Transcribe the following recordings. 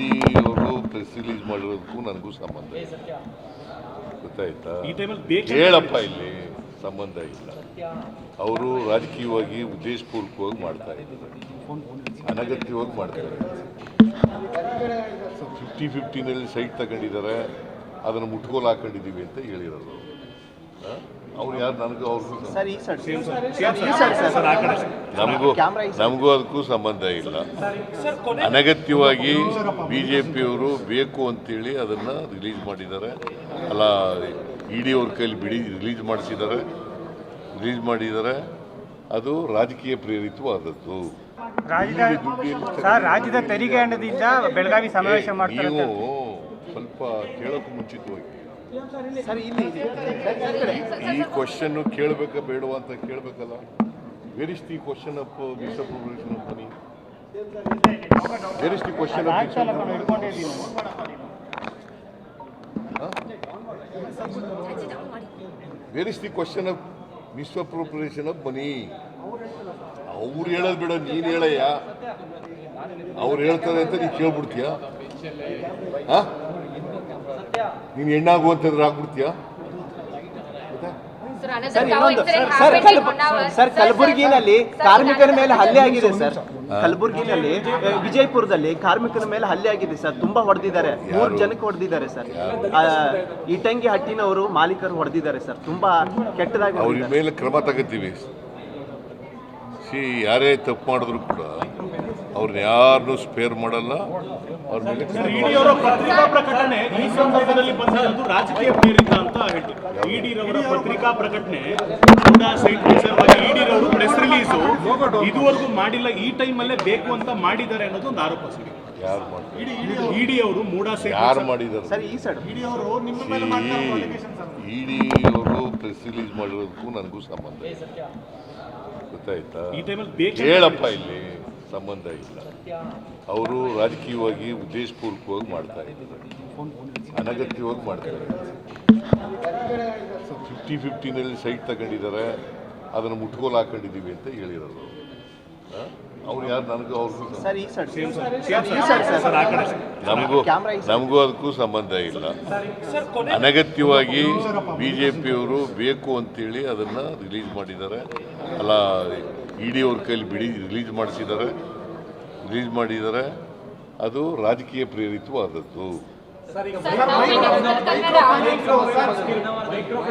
ಅವರು press release ಮಾಡಿರೋದಕ್ಕೂ ನನಗೂ ಸಂಬಂಧ ಇಲ್ಲ. ಗೊತ್ತಾಯ್ತಾ? ಹೇಳಪ್ಪ ಇಲ್ಲಿ. ಸಂಬಂಧ ಇಲ್ಲ. ಅವರು ರಾಜಕೀಯವಾಗಿ ಉದ್ದೇಶಪೂರ್ವಕವಾಗಿ ಮಾಡ್ತಾ ಇದ್ದಾರೆ. ಅನಗತ್ಯವಾಗಿ ಮಾಡ್ತಾ ಇದ್ದಾರೆ. ಫಿಫ್ಟಿ ಫಿಫ್ಟಿನಲ್ಲಿ ಸೈಟ್ ತಗೊಂಡಿದ್ದಾರೆ. ಅದನ್ನು ಮುಟ್ಕೋಲು ಹಾಕೊಂಡಿದ್ದೀವಿ ಅಂತ ಹೇಳಿರೋದು? ಅವ್ರು ಯಾರು? ನನಗೂ ಅವ್ರಿಗೂ ಸಂಬಂಧ ಸರ್ ಈ ಸೈಡ್ ಸೇಮ್ ಸರ್. ಸರ್ ಈ ಸರ್. ಸರ್ ಆ ಕಡೆ ನಮಗೂ ನಮಗೂ ಅದಕ್ಕೂ ಸಂಬಂಧ ಇಲ್ಲ. ಅನಗತ್ಯವಾಗಿ ಬಿ ಜೆ ಪಿಯವರು ಬೇಕು ಅಂತೇಳಿ ಅದನ್ನು ರಿಲೀಸ್ ಮಾಡಿದ್ದಾರೆ. ಅಲ್ಲ ಇಡಿ ಅವ್ರ ಕೈಲಿ ಬಿಡಿ ರಿಲೀಸ್ ಮಾಡಿಸಿದ್ದಾರೆ. ರಿಲೀಸ್ ಮಾಡಿದ್ದಾರೆ. ಅದು ರಾಜಕೀಯ ಪ್ರೇರಿತವಾದದ್ದು. ರಾಜ್ಯದ ಸರ್ ರಾಜ್ಯದ ತೆರಿಗೆ ಹಣದಿಂದ ಬೆಳಗಾವಿ ಸಮಾವೇಶ ಮಾಡ್ತಾರೆ ನೀವು ಸ್ವಲ್ಪ ಕೇಳೋಕ್ಕೂ ಮುಂಚಿತವಾಗಿ. ಸರ್ ಇಲ್ಲಿ ಇಲ್ಲಿ. ಈ ಕ್ವಶನ್ ಕೇಳಬೇಕಾ ಬೇಡವಾ ಅಂತ ಕೇಳಬೇಕಲ್ಲ? Where is the question of misappropriation of money where is the question ಹಿಡ್ಕೊಂಡಿದ್ದೀನಿ where is the question of misappropriation of money ಅವ್ರು ಹೇಳೋದು ಬೇಡ ನೀನು ಹೇಳಯ್ಯ. ಅವ್ರು ಹೇಳ್ತಾರೆ ಅಂತ ನೀನು ಕೇಳ್ಬಿಡ್ತೀಯ? ಆ? ನೀನು ಹೆಣ್ಣಾಗು ಅಂತಂದ್ರೆ ಆಗ್ಬಿಡ್ತೀಯ? ಸರ್ ಸರ್ ಕಲಬ- ಸರ್ ಕಲಬುರಗಿನಲ್ಲಿ ಕಾರ್ಮಿಕರ ಮೇಲೆ ಹಲ್ಲೆ ಆಗಿದೆ ಸರ್. ಕಲಬುರಗಿನಲ್ಲಿ ವಿಜಯಪುರದಲ್ಲಿ ಕಾರ್ಮಿಕರ ಮೇಲೆ ಹಲ್ಲೆ ಆಗಿದೆ ಸರ್. ತುಂಬಾ ಹೊಡೆದಿದ್ದಾರೆ. ಮೂರು ಜನಕ್ಕೆ ಹೊಡೆದಿದ್ದಾರೆ ಸರ್. ಇಟಂಗಿ ಹಟ್ಟಿನವರು ಮಾಲೀಕರು ಹೊಡೆದಿದ್ದಾರೆ ಸರ್. ತುಂಬಾ ಕೆಟ್ಟದಾಗಿ ಅವ್ರ ಮೇಲೆ ಕ್ರಮ ತಗೋತೀವಿ. ಸಿ ಯಾರೇ ತಪ್ಪು ಮಾಡಿದ್ರು ಕೂಡ ಅವ್ರನ್ನ ಯಾರನ್ನೂ ಸ್ಪೇರ್ ಮಾಡಲ್ಲ. ಅವ್ರ ಮೇಲೆ ಅವರ ಪತ್ರಿಕಾ ಪ್ರಕಟಣೆ ಪ್ರೆಸ್ ರಿಲೀಸು ಇದುವರೆಗೂ ಮಾಡಿಲ್ಲ. ಈ ಟೈಮಲ್ಲೇ ಬೇಕು ಅಂತ ಮಾಡಿದ್ದಾರೆ ಅನ್ನೋದು ಒಂದು ಆರೋಪ ಸರ್. ಯಾರು ಇಡಿ ಅವರು ಮೂಡ ಯಾರು ಮಾಡಿದ್ದಾರೆ? ಇಡಿ ಅವರು ಪ್ರೆಸ್ ರಿಲೀಸ್ ಮಾಡಿರೋದಕ್ಕೂ ನನಗೂ ಸಂಬಂಧ ಇಲ್ಲ. ಗೊತ್ತಾಯ್ತಾ? ಈ ಟೈಮಲ್ಲಿ ಬೇಕು ಹೇಳಪ್ಪ ಇಲ್ಲಿ. ಸಂಬಂಧ ಇಲ್ಲ. ಅವರು ರಾಜಕೀಯವಾಗಿ ಉದ್ದೇಶಪೂರ್ವಕವಾಗಿ ಮಾಡ್ತಾ ಇದ್ದಾರೆ. ಅನಗತ್ಯವಾಗಿ ಮಾಡ್ತಾ ಇದ್ದಾರೆ. ಫಿಫ್ಟಿ ಫಿಫ್ಟಿನಲ್ಲಿ ಸೈಟ್ ತಗೊಂಡಿದ್ದಾರೆ. ಅದನ್ನು ಮುಟ್ಕೋಲು ಹಾಕೊಂಡಿದ್ದೀವಿ ಅಂತ ಹೇಳಿರೋದು? ಅವ್ರು. ಯಾರು? ನನಗೂ ಅವ್ರ ನಮಗೂ. ನಮಗೂ ಅದಕ್ಕೂ ಸಂಬಂಧ ಇಲ್ಲ. ಅನಗತ್ಯವಾಗಿ ಬಿ ಜೆ ಪಿಯವರು ಬೇಕು ಅಂತೇಳಿ ಅದನ್ನು ರಿಲೀಸ್ ಮಾಡಿದ್ದಾರೆ. ಅಲ್ಲ ಇಡಿ ಅವ್ರ ಕೈಲಿ ಬಿಡಿ ರಿಲೀಸ್ ಮಾಡಿಸಿದ್ದಾರೆ. ರಿಲೀಸ್ ಮಾಡಿದ್ದಾರೆ. ಅದು ರಾಜಕೀಯ ಪ್ರೇರಿತವಾದದ್ದು.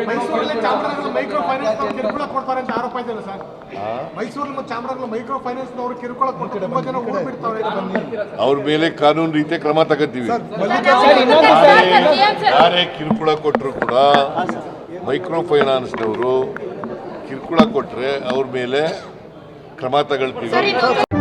ಮೈಸೂರಲ್ಲಿ ಚಾಮರಾಜನಗರ ಮೈಕ್ರೋ ಫೈನಾನ್ಸ್ ಕಿರುಕುಳ ಕೊಡ್ತಾರೆ ಅಂತ ಆರೋಪ ಇದೆಯಲ್ಲ ಸರ್? ಆ? ಮೈಸೂರಲ್ಲಿ ಮೈಕ್ರೋ ಫೈನಾನ್ಸ್ ನವರು ಕಿರುಕುಳ ಕೊಟ್ಟು ತುಂಬಾ ಜನ ಓಡ್ಬಿಡ್ತಾರೆ ಅವ್ರ ಮೇಲೆ ಕಾನೂನು ರೀತಿಯ ಕ್ರಮ ತಗೋತೀವಿ. ಯಾರೇ ಕಿರುಕುಳ ಕೊಟ್ಟರು ಕೂಡ ಮೈಕ್ರೋ ಫೈನಾನ್ಸ್ ಫೈನಾನ್ಸ್ನವರು ಕಿರುಕುಳ ಕೊಟ್ಟರೆ ಅವ್ರ ಮೇಲೆ ಕ್ರಮ ತಗೊಳ್ತೀವಿ.